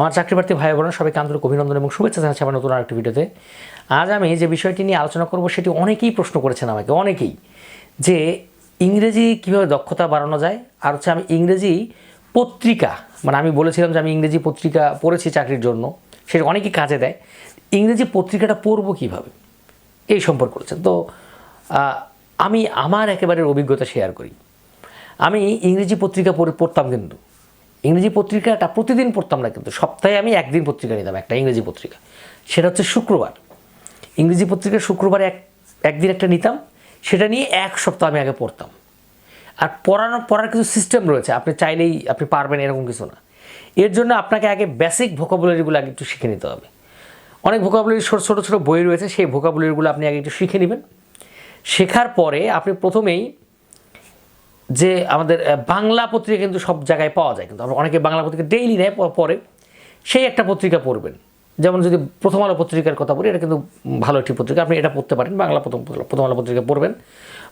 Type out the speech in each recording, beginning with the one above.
আমার চাকরি প্রার্থী ভাই বোন সবাইকে আন্তরিক অভিনন্দন এবং শুভেচ্ছা জানাচ্ছি আমার নতুন আরেকটি ভিডিওতে। আজ আমি যে বিষয়টি নিয়ে আলোচনা করব, সেটি অনেকেই প্রশ্ন করেছেন আমাকে, অনেকেই, যে ইংরেজি কীভাবে দক্ষতা বাড়ানো যায়, আর হচ্ছে আমি ইংরেজি পত্রিকা মানে আমি বলেছিলাম যে আমি ইংরেজি পত্রিকা পড়েছি চাকরির জন্য, সেটা অনেকেই কাজে দেয়, ইংরেজি পত্রিকাটা পড়ব কীভাবে? এই সম্পর্ক করেছেন তো আমি আমার একেবারে অভিজ্ঞতা শেয়ার করি। আমি ইংরেজি পত্রিকা পড়ে, পড়তাম কিন্তু। ইংরেজি পত্রিকাটা প্রতিদিন পড়তাম না কিন্তু সপ্তাহে আমি একদিন পত্রিকা নিতাম, একটা ইংরেজি পত্রিকা। সেটা হচ্ছে শুক্রবার। ইংরেজি পত্রিকা শুক্রবার এক, একদিন একটা নিতাম, সেটা নিয়ে এক সপ্তাহ আমি আগে পড়তাম। আর পড়ানো, পড়ার কিছু সিস্টেম রয়েছে, আপনি চাইলেই, আপনি পারবেন এরকম কিছু না। এর জন্য আপনাকে আগে বেসিক ভোকাবুলারিগুলো আগে একটু শিখে নিতে হবে। অনেক ভোকাবুলারি ছোটো ছোটো ছোটো বই রয়েছে, সেই ভোকাবুলারিগুলো আপনি আগে একটু শিখে নেবেন। শেখার পরে আপনি প্রথমেই যে আমাদের বাংলা পত্রিকা কিন্তু সব জায়গায় পাওয়া যায়, কিন্তু আমরা অনেকে বাংলা পত্রিকা ডেইলি নেয় প- পড়ে, সেই একটা পত্রিকা পড়বেন। যেমন যদি প্রথম আলো পত্রিকার কথা বলি, এটা কিন্তু ভালো একটি পত্রিকা, আপনি এটা পড়তে পারেন, বাংলা প্রথম প্রথম আলো পত্রিকা পড়বেন।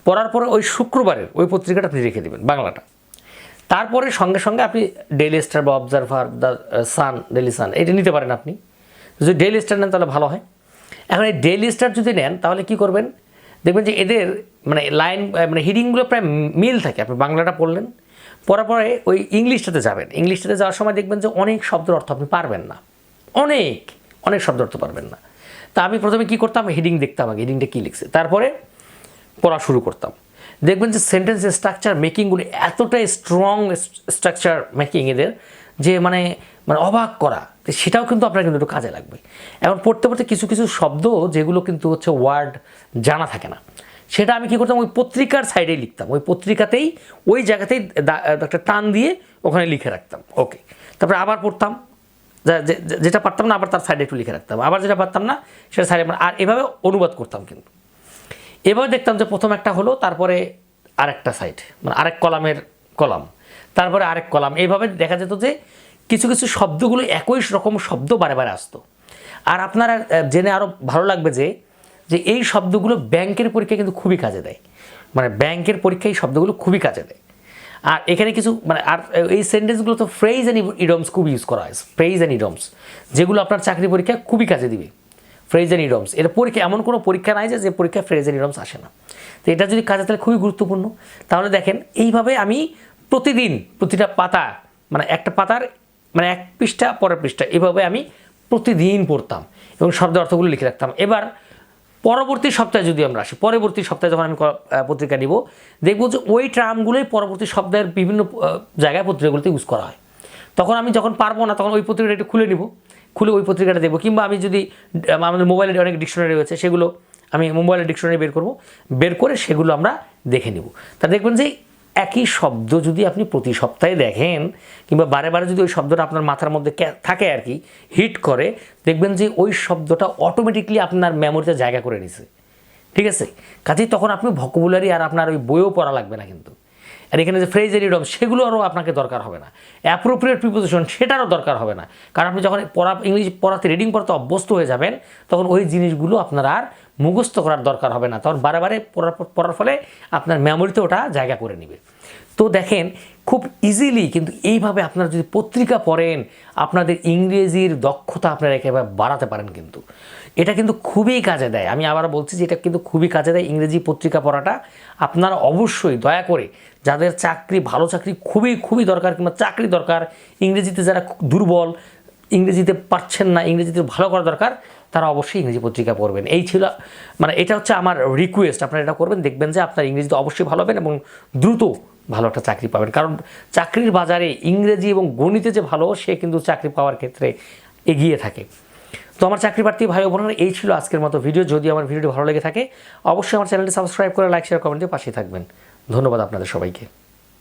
পড়ার পরে ওই শুক্রবারের ওই পত্রিকাটা আপনি রেখে দেবেন, বাংলাটা। তারপরে সঙ্গে সঙ্গে আপনি ডেইলি স্টার বা Observer the Sun Daily Sun এটা নিতে পারেন আপনি। যদি ডেইলি স্টার নেন তাহলে ভালো হয়। এখন এই ডেইলি স্টার যদি নেন, তাহলে কি করবেন? দেখবেন যে এদের মানে লাইন মানে হিডিংগুলো প্রায় মিল থাকে। আপনি বাংলাটা পড়লেন, পড়ার পরে ওই ইংলিশটাতে যাবেন। ইংলিশটাতে যাওয়ার সময় দেখবেন যে অনেক শব্দের অর্থ আপনি পারবেন না। অনেক অনেক শব্দ অর্থ পারবেন না। তা আমি প্রথমে কি করতাম? হেডিং দেখতাম আগে হেডিংটা কী লিখছে? তারপরে পড়া শুরু করতাম। দেখবেন যে সেন্টেন্স স্ট্রাকচার মেকিংগুলি এতটাই স্ট্রং স্ট্রাকচার মেকিং এদের যে মানে মানে অবাক করা। তো সেটাও কিন্তু আপনার কিন্তু একটু কাজে লাগবে। এখন পড়তে পড়তে কিছু কিছু শব্দ যেগুলো কিন্তু হচ্ছে ওয়ার্ড জানা থাকে না। সেটা আমি কী করতাম? ওই পত্রিকার সাইডেই লিখতাম। ওই পত্রিকাতেই, ওই জায়গাতেই একটা টান দিয়ে ওখানে লিখে রাখতাম। ওকে তারপরে আবার পড়তাম। যেটা পারতাম না, আবার তার সাইডে একটু লিখে রাখতাম। আবার যেটা পারতাম না, সেটা সাইডে আর এভাবে অনুবাদ করতাম কিন্তু। এবার দেখতাম যে প্রথম একটা হলো, তারপরে আরেকটা সাইড মানে আরেক কলামের কলাম। তারপরে আরেক কলাম। এইভাবে দেখা যেত যে কিছু কিছু শব্দগুলো একই রকম শব্দ বারে আসতো। আর আপনারা জেনে আরও ভালো লাগবে যে যে এই শব্দগুলো ব্যাংকের পরীক্ষায় কিন্তু খুবই কাজে দেয়। মানে ব্যাংকের পরীক্ষায় এই শব্দগুলো খুবই কাজে দেয়। আর এখানে কিছু মানে আর এই সেন্টেন্সগুলো তো ফ্রেজ অ্যান্ড ইডমস খুব ইউজ করা হয়। ফ্রেজ অ্যান্ড ইডমস যেগুলো আপনার চাকরি পরীক্ষায় খুবই কাজে দিবে। ফ্রেজ অ্যান্ড ইডমস এটা পরীক্ষা এমন কোনো পরীক্ষা নাই যে যে পরীক্ষায় ফ্রেজ অ্যান্ড ইডমস আসে না। তো এটা যদি কাজে তাহলে খুবই গুরুত্বপূর্ণ। তাহলে দেখেন, এইভাবে আমি প্রতিদিন প্রতিটা পাতা মানে একটা পাতার মানে এক পৃষ্ঠা পরের পৃষ্ঠা, এভাবে আমি প্রতিদিন পড়তাম এবং শব্দের অর্থগুলো লিখে রাখতাম। এবার পরবর্তী সপ্তাহে যদি আমরা আসি, পরবর্তী সপ্তাহে যখন আমি পত্রিকা নিব, দেখব যে ওই ট্রামগুলোই পরবর্তী সপ্তাহের বিভিন্ন জায়গায় পত্রিকাগুলোতে ইউজ করা হয়। তখন আমি যখন পারব না, তখন ওই পত্রিকাটা একটু খুলে নিব। খুলে ওই পত্রিকাটা দেখব, কিংবা আমি যদি আমাদের মোবাইলে অনেক ডিকশনারি রয়েছে, সেগুলো আমি মোবাইলের ডিকশনারি বের করব। বের করে সেগুলো আমরা দেখে নিব। তা দেখবেন যে একই শব্দ যদি আপনি প্রতি সপ্তাহে দেখেন কিংবা বারে বারে যদি ওই শব্দটা আপনার মাথার মধ্যে থাকে আর কি, হিট করে, দেখবেন যে ওই শব্দটা অটোমেটিকলি আপনার মেমোরিতে জায়গা করে নিছে। ঠিক আছে? কাজেই তখন আপনি ভকুবুলারি আর আপনার ওই বইও পড়া লাগবে না কিন্তু। আর এখানে যে ফ্রেজ এরিডম সেগুলো আরও আপনাকে দরকার হবে না। অ্যাপ্রোপ্রিয়েট প্রিপোজিশন সেটারও দরকার হবে না। কারণ আপনি যখন পড়া ইংলিশ পড়াতে রিডিং পড়াতে অভ্যস্ত হয়ে যাবেন, তখন ওই জিনিসগুলো আপনার আর মুখস্থ করার দরকার হবে না। তখন বারে পড়ার পড়ার ফলে আপনার মেমোরিতে ওটা জায়গা করে নেবে। তো দেখেন, খুব ইজিলি কিন্তু এইভাবে আপনারা যদি পত্রিকা পড়েন, আপনাদের ইংরেজির দক্ষতা আপনারা একেবারে বাড়াতে পারেন কিন্তু। এটা কিন্তু খুবই কাজে দেয়। আমি আবার বলছি যে এটা কিন্তু খুবই কাজে দেয় ইংরেজি পত্রিকা পড়াটা। আপনারা অবশ্যই দয়া করে যাদের চাকরি, ভালো চাকরি খুবই খুবই দরকার কিংবা চাকরি দরকার, ইংরেজিতে যারা দুর্বল, ইংরেজিতে পারছেন না, ইংরেজিতে ভালো করা দরকার তারা অবশ্যই ইংরেজি পত্রিকা পড়বেন। এই ছিল মানে এটা হচ্ছে আমার রিকোয়েস্ট আপনারা এটা করবেন, দেখবেন যে আপনার ইংরেজিতে অবশ্যই ভালো হবেন এবং দ্রুত ভালো একটা চাকরি পাবেন। কারণ চাকরির বাজারে ইংরেজি এবং গণিতে যে ভালো, সে কিন্তু চাকরি পাওয়ার ক্ষেত্রে এগিয়ে থাকে। তো আমার চাকরি প্রার্থী ভাই বোনেরা, এই ছিল আজকের মতো ভিডিও যদি আমার ভিডিওটি ভালো লেগে থাকে, অবশ্যই আমার চ্যানেলটি সাবস্ক্রাইব করে লাইক শেয়ার কমেন্ট পাশে থাকবেন। ধন্যবাদ আপনাদের সবাইকে।